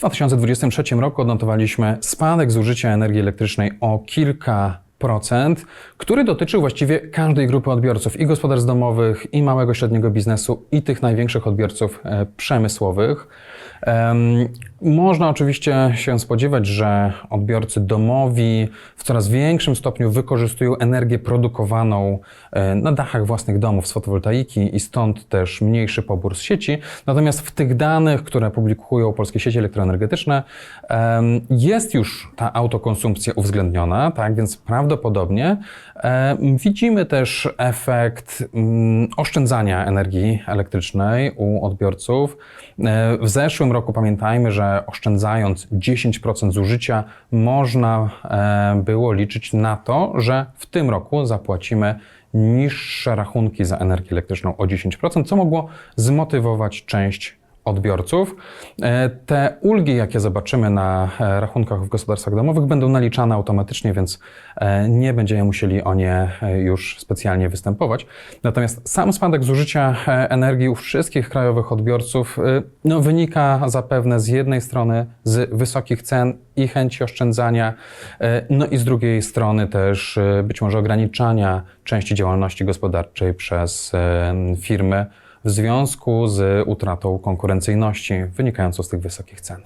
2023 roku odnotowaliśmy spadek zużycia energii elektrycznej o kilka procent, który dotyczył właściwie każdej grupy odbiorców i gospodarstw domowych, i małego, średniego biznesu, i tych największych odbiorców e, przemysłowych. Można oczywiście się spodziewać, że odbiorcy domowi w coraz większym stopniu wykorzystują energię produkowaną e, na dachach własnych domów z fotowoltaiki i stąd też mniejszy pobór z sieci. Natomiast w tych danych, które publikują polskie sieci elektroenergetyczne, jest już ta autokonsumpcja uwzględniona, tak więc prawdopodobnie em, widzimy też efekt mm, oszczędzania energii elektrycznej u odbiorców. E, W zeszłym roku pamiętajmy, że oszczędzając 10% zużycia, można e, było liczyć na to, że w tym roku zapłacimy niższe rachunki za energię elektryczną o 10%, co mogło zmotywować część odbiorców. E, Te ulgi, jakie zobaczymy na e, rachunkach w gospodarstwach domowych, będą naliczane automatycznie, więc e, nie będziemy musieli o nie już specjalnie występować. Natomiast sam spadek zużycia energii u wszystkich krajowych odbiorców no, wynika zapewne z jednej strony z wysokich cen i chęci oszczędzania, no i z drugiej strony też być może ograniczania części działalności gospodarczej przez firmy w związku z utratą konkurencyjności wynikającą z tych wysokich cen.